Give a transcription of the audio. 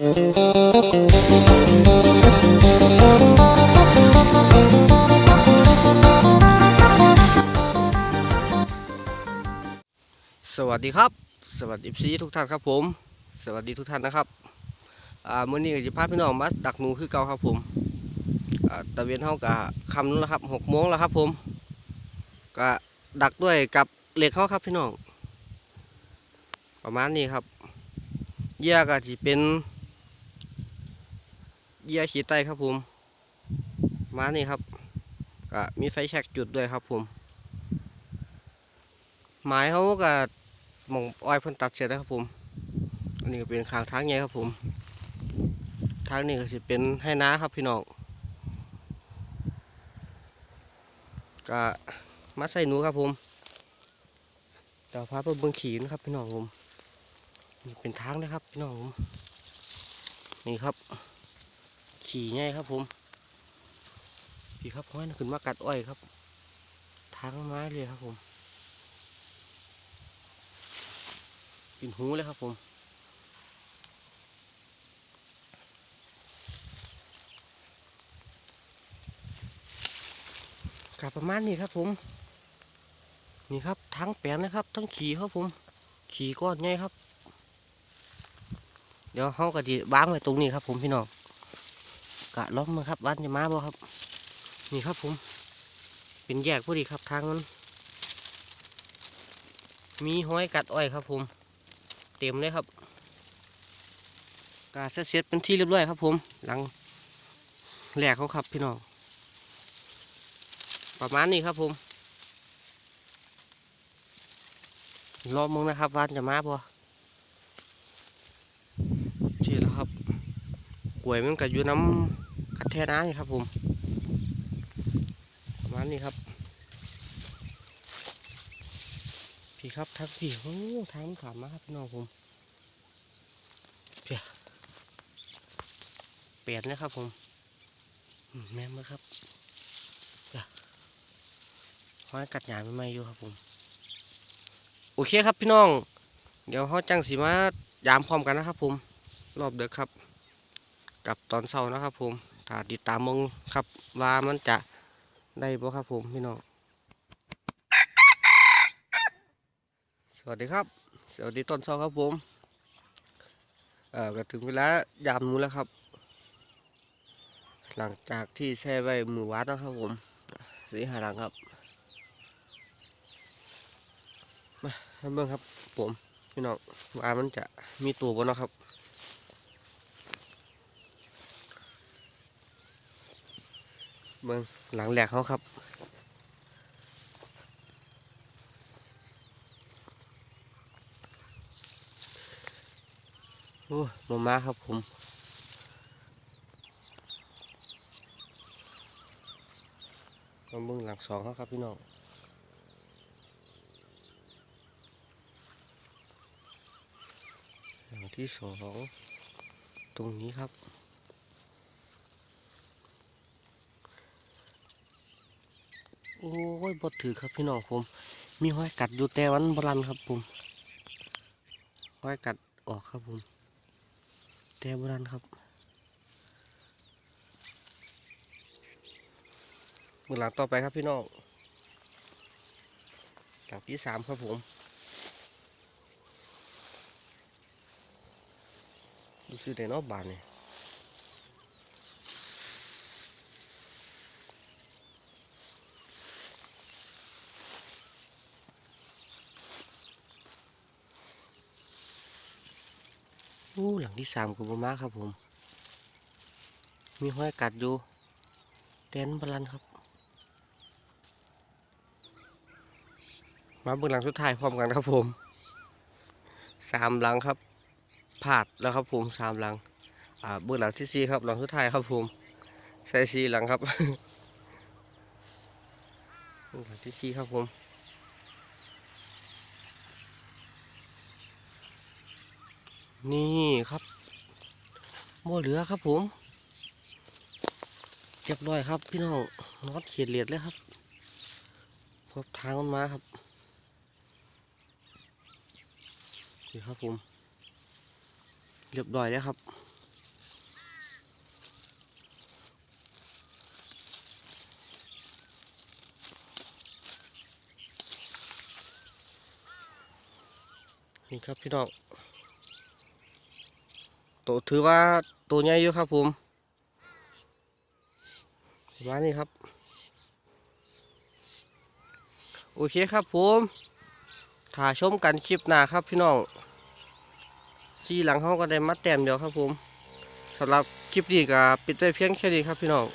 สวัสดีครับ สวัสดีซีทุกท่านครับผม สวัสดีทุกท่านนะครับอ่ามื้อนี้ก็จะพาพี่น้องมาดักหนูคือเก่าครับผมอ่าตะเวนเฮากะคำนู้นแล้วครับหกโมงแล้วครับผมก็ดักด้วยกับเหล็กเขาครับพี่น้อง ประมาณนี้ครับเยื่อก็จะเป็น เยื่อขีดไตครับผม มานี้ครับก็มีไฟแช็กจุดด้วยครับผม หมายเขาก็มองอ้อยเพิ่นตัดเสร็จแล้วครับผม อันนี้ก็เป็นขางทางใหญ่ครับผม ทางนี้ก็สิเป็นให้น้าครับพี่น้องก็มาใส่หนูครับผมเดี๋ยวพาไปเบิ่งขีนครับพี่น้องผม นี่เป็นทางนะครับพี่น้องผม นี่ครับ ขี่ง่ายครับผมพี่ครับห้อยน่ะขึ้นมากัดอ้อยครับทางไม้เลยครับผมกินหูเลยครับผมกับประมาณนี้ครับผม นี่ครับทั้งแปลนนะครับ ทั้งขี่ครับผม ขี่ก้อนใหญ่ครับ เดี๋ยวเขาก็ดีบ้างไว้ตรงนี้ครับผมพี่น้อง กะล้อมมาครับบ้านจะมาบ่ครับ นี่ครับผม เป็นแยกพอดีครับทางมัน มีห้อยกัดอ้อยครับผม เต็มเลยครับกาเสร็จเป็นที่เรียบร้อยครับผม หลังแหลกเขาครับพี่น้อง ประมาณนี้ครับผม รอมึงนะครับวานจะมาบ่ที่แล้วครับ กล้วยมันก็อยู่น้ำคัดแท่น้ำนี่ครับผมประมาณนี้ครับ พี่ครับทักพี่โอ้ทางมันขามมาครับพี่น้องผมเพียเปลี่ยนนะครับผมแม่มาครับเพียห้อยกัดหยาไม่ไม่อยู่ครับผม โอเคครับพี่น้อง เดี๋ยวเขาจังสีมายามพร้อมกันนะครับผม รอบเด็กครับ กับตอนเช้านะครับผมถ้าติดตามมงครับว่ามันจะได้บ่ครับผมพี่น้องสวัสดีครับ สวัสดีต้นเช้าครับผมเอ่อก็ถึงเวลายามนู้นแล้วครับ หลังจากที่แช่ไว้มือวัดนะครับผมสีหาหลังครับมาเบิ่งครับผมพี่น้องว่ามันจะมีตัวบ่เนาะครับ เบิ่งหลังแหลกเขาครับโอ้มามาครับผมมาเบิ่งหลังสองครับพี่น้องหลังที่สองตรงนี้ครับ โอ้ยบดถือครับพี่น้องผม มีห้อยกัดอยู่แต่วันบรันครับผมห้อยกัดออกครับผมแต่บรันครับมือหลังต่อไปครับพี่น้องหลังที่สามครับผมดูสิได้เนอกบานเนี่ย อ้หลังที่สามกับมาครับผม มีห้อยกัดอยู่เตนบาลันครับ มาเบื้องหลังสุดท้ายพร้อมกันครับผมสามหลังครับพลาดแล้วครับผมสามหลัง อ่าเบื้องหลังที่สี่ครับหลังสุดท้ายครับผมใส่สี่หลังครับเบื้องหลังที่สี่ครับผม นี่ครับโม่เหลือครับผมเรียบร้อยครับ พี่น้องน็อตเขียดเหลียดแล้วครับพบทางมันมาครับดีครับผมเรียบร้อยแล้วครับนี่ครับพี่น้อง ตัวถือว่าตัวใหญ่อยู่ครับผมประมาณนี้ครับ โอเคครับผมถ่าชมกันคลิปหน้าครับพี่น้องซีหลังเขาก็ได้มัดแต้มเดียวครับผมสำหรับคลิปนี้ก็ปิดไว้เพียงแค่นี้ครับพี่น้อง